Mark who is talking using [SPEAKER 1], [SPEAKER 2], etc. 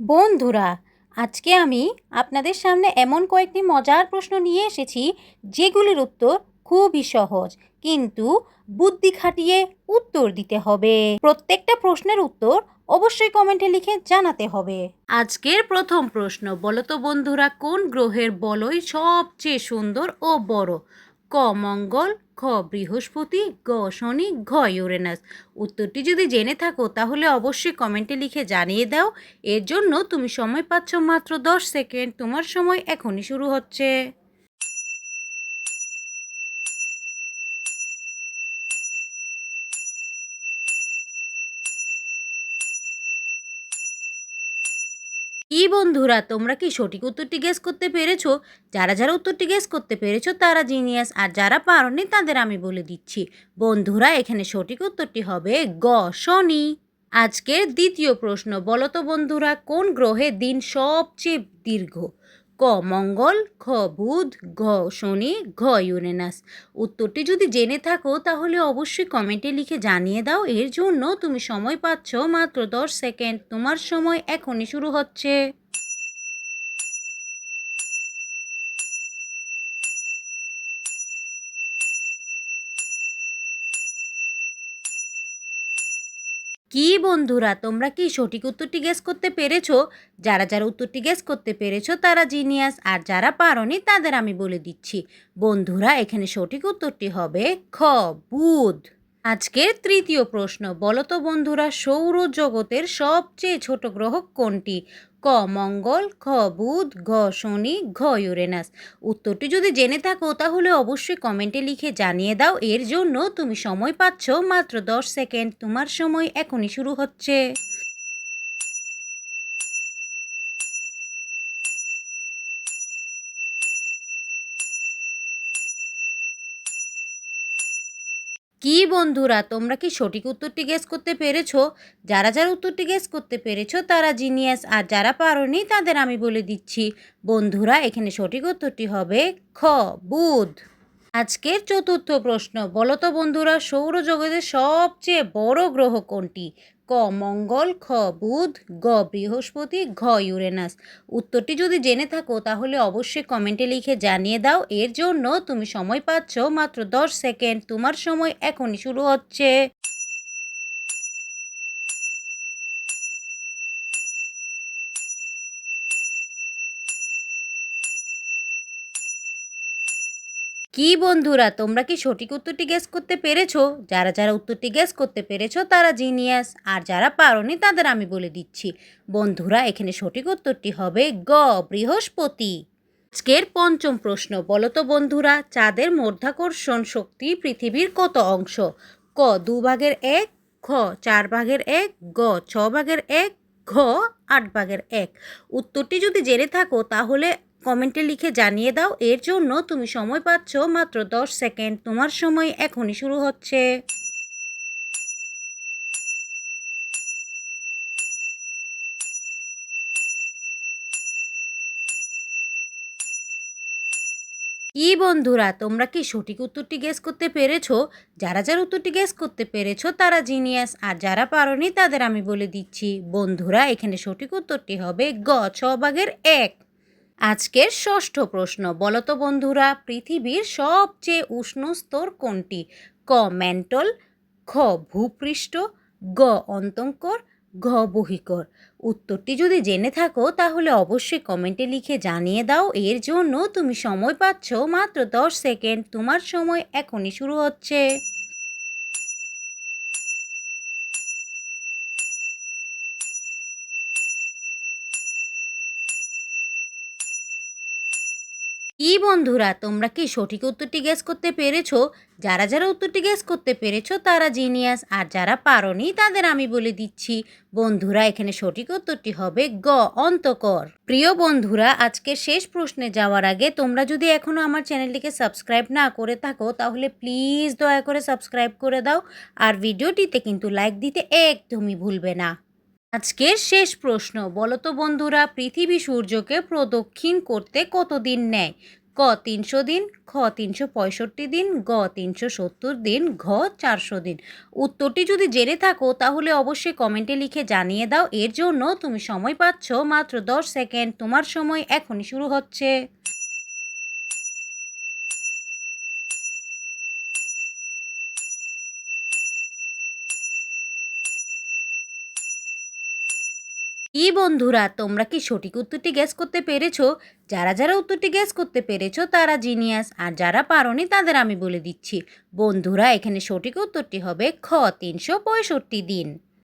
[SPEAKER 1] বন্ধুরা, আজকে আমি আপনাদের সামনে এমন কয়েকটি মজার প্রশ্ন নিয়ে এসেছি, যেগুলির উত্তর খুবই সহজ, কিন্তু বুদ্ধি খাটিয়ে উত্তর দিতে হবে। প্রত্যেকটা প্রশ্নের উত্তর অবশ্যই কমেন্টে লিখে জানাতে হবে। আজকের প্রথম প্রশ্ন বলো তো বন্ধুরা কোন গ্রহের বলয় সবচেয়ে সুন্দর ও বড়? ক মঙ্গল খ, বৃহস্পতি, গ, শনি, ঘ, ইউরেনাস। উত্তরটি যদি জেনে থাকো, তাহলে অবশ্যই কমেন্টে লিখে জানিয়ে দাও। এর জন্য তুমি সময় পাচ্ছ মাত্র দশ সেকেন্ড। তোমার সময় এখনই শুরু হচ্ছে। কি বন্ধুরা, তোমরা কি সঠিক উত্তরটি গেস করতে পেরেছ? যারা যারা উত্তরটি গেস করতে পেরেছ, তারা জিনিয়াস আর যারা পারনি, তাদের আমি বলে দিচ্ছি। বন্ধুরা, এখানে সঠিক উত্তরটি হবে গ, শনি। আজকের দ্বিতীয় প্রশ্ন, বলো তো বন্ধুরা, কোন গ্রহে দিন সবচেয়ে দীর্ঘ? ক, মঙ্গল, খ, বুধ, ঘ, শনি, ঘ, ইউরেনাস। উত্তরটি যদি জেনে থাকো, তাহলে অবশ্যই কমেন্টে লিখে জানিয়ে দাও। এর জন্য তুমি সময় পাচ্ছ মাত্র দশ সেকেন্ড। তোমার সময় এখনই শুরু হচ্ছে। কি বন্ধুরা, তোমরা কি সঠিক উত্তরটি গেস করতে পেরেছ? যারা যারা উত্তরটি গেস করতে পেরেছ তারা জিনিয়াস আর যারা পারনি তাদের আমি বলে দিচ্ছি। বন্ধুরা, এখানে সঠিক উত্তরটি হবে খ, বুধ। আজকের তৃতীয় প্রশ্ন, বলতো বন্ধুরা সৌরজগতের সবচেয়ে ছোট গ্রহ কোনটি? ক মঙ্গল, খ বুধ, ঘ শনি, ঘ ইউরেনাস। উত্তরটি যদি জেনে থাকো, তাহলে অবশ্যই কমেন্টে লিখে জানিয়ে দাও। এর জন্য তুমি সময় পাচ্ছ মাত্র দশ সেকেন্ড। তোমার সময় এখনই শুরু হচ্ছে। কি বন্ধুরা, তোমরা কি সঠিক উত্তরটি গেস করতে পেরেছ? যারা যারা উত্তরটি গেস করতে পেরেছ, তারা জিনিয়াস আর যারা পারোনি, তাদের আমি বলে দিচ্ছি, বন্ধুরা, এখানে সঠিক উত্তরটি হবে খ, বুধ। আজকের চতুর্থ প্রশ্ন, বলতো বন্ধুরা, সৌরজগতের সবচেয়ে বড় গ্রহ কোনটি? ক, মঙ্গল, খ, বুধ, গ, বৃহস্পতি, ঘ, ইউরেনাস। উত্তরটি যদি জেনে থাকো, তাহলে অবশ্যই কমেন্টে লিখে জানিয়ে দাও। এর জন্য তুমি সময় পাচ্ছ মাত্র দশ সেকেন্ড। তোমার সময় এখনই শুরু হচ্ছে। কি বন্ধুরা, তোমরা কি সঠিক উত্তরটি গেস করতে পেরেছ? যারা যারা উত্তরটি গেস করতে পেরেছ, তারা জিনিয়াস আর যারা পারোনি, তাদের আমি বলে দিচ্ছি। বন্ধুরা, এখানে সঠিক উত্তরটি হবে গ, বৃহস্পতি। আজকের পঞ্চম প্রশ্ন বলো তো বন্ধুরা, চাঁদের মধ্যাকর্ষণ শক্তি পৃথিবীর কত অংশ? ক, দু ভাগের এক, খ, চার ভাগের এক, গ, ছ ভাগের এক, ঘ, আট ভাগের এক। উত্তরটি যদি জেনে থাকো, তাহলে কমেন্টে লিখে জানিয়ে দাও, এর জন্য তুমি সময় পাচ্ছ মাত্র দশ সেকেন্ড। তোমার সময় এখনই শুরু হচ্ছে। কি বন্ধুরা, তোমরা কি সঠিক উত্তরটি গেস করতে পেরেছ? যারা যারা উত্তরটি গেস করতে পেরেছ, তারা জিনিয়াস আর যারা পারোনি, তাদের আমি বলে দিচ্ছি, বন্ধুরা, এখানে সঠিক উত্তরটি হবে গ, ছ ভাগের এক। আজকের ষষ্ঠ প্রশ্ন বলো তো বন্ধুরা, পৃথিবীর সবচেয়ে উষ্ণ স্তর কোনটি? ক ম্যান্টল খ, ভূপৃষ্ঠ, গ অন্তঙ্কর ঘ, বহিকর। উত্তরটি যদি জেনে থাকো, তাহলে অবশ্যই কমেন্টে লিখে জানিয়ে দাও। এর জন্য তুমি সময় পাচ্ছ মাত্র দশ সেকেন্ড। তোমার সময় এখনই শুরু হচ্ছে। কি বন্ধুরা, তোমরা কি সঠিক উত্তরটি গেস করতে পেরেছ? যারা যারা উত্তরটি গেস করতে পেরেছ, তারা জিনিয়াস আর যারা পারোনি, তাদের আমি বলে দিচ্ছি, বন্ধুরা, এখানে সঠিক উত্তরটি হবে গ, অন্তকর। প্রিয় বন্ধুরা আজকে শেষ প্রশ্নে যাওয়ার আগে তোমরা যদি এখনও আমার চ্যানেলটিকে সাবস্ক্রাইব না করে থাকো, তাহলে প্লিজ দয়া করে সাবস্ক্রাইব করে দাও, আর ভিডিওটিতে কিন্তু লাইক দিতে একদমই ভুলবে না। আজকের শেষ প্রশ্ন বলো তো বন্ধুরা, পৃথিবী সূর্যকে প্রদক্ষিণ করতে কতদিন নেয়? ক তিনশো দিন, খ তিনশো পঁয়ষট্টি দিন, গ তিনশো সত্তর দিন, ঘ চারশো দিন। উত্তরটি যদি জেনে থাকো, তাহলে অবশ্যই কমেন্টে লিখে জানিয়ে দাও। এর জন্য তুমি সময় পাচ্ছ মাত্র দশ সেকেন্ড। তোমার সময় এখনই শুরু হচ্ছে। কি বন্ধুরা, তোমরা কি সঠিক উত্তরটি গ্যাস করতে পেরেছ? যারা যারা উত্তরটি গ্যাস করতে পেরেছ তারা জিনিয়াস আর যারা পারোনি তাদের আমি বলে দিচ্ছি। বন্ধুরা, এখানে সঠিক উত্তরটি হবে খ, তিনশো পঁয়ষট্টি দিন।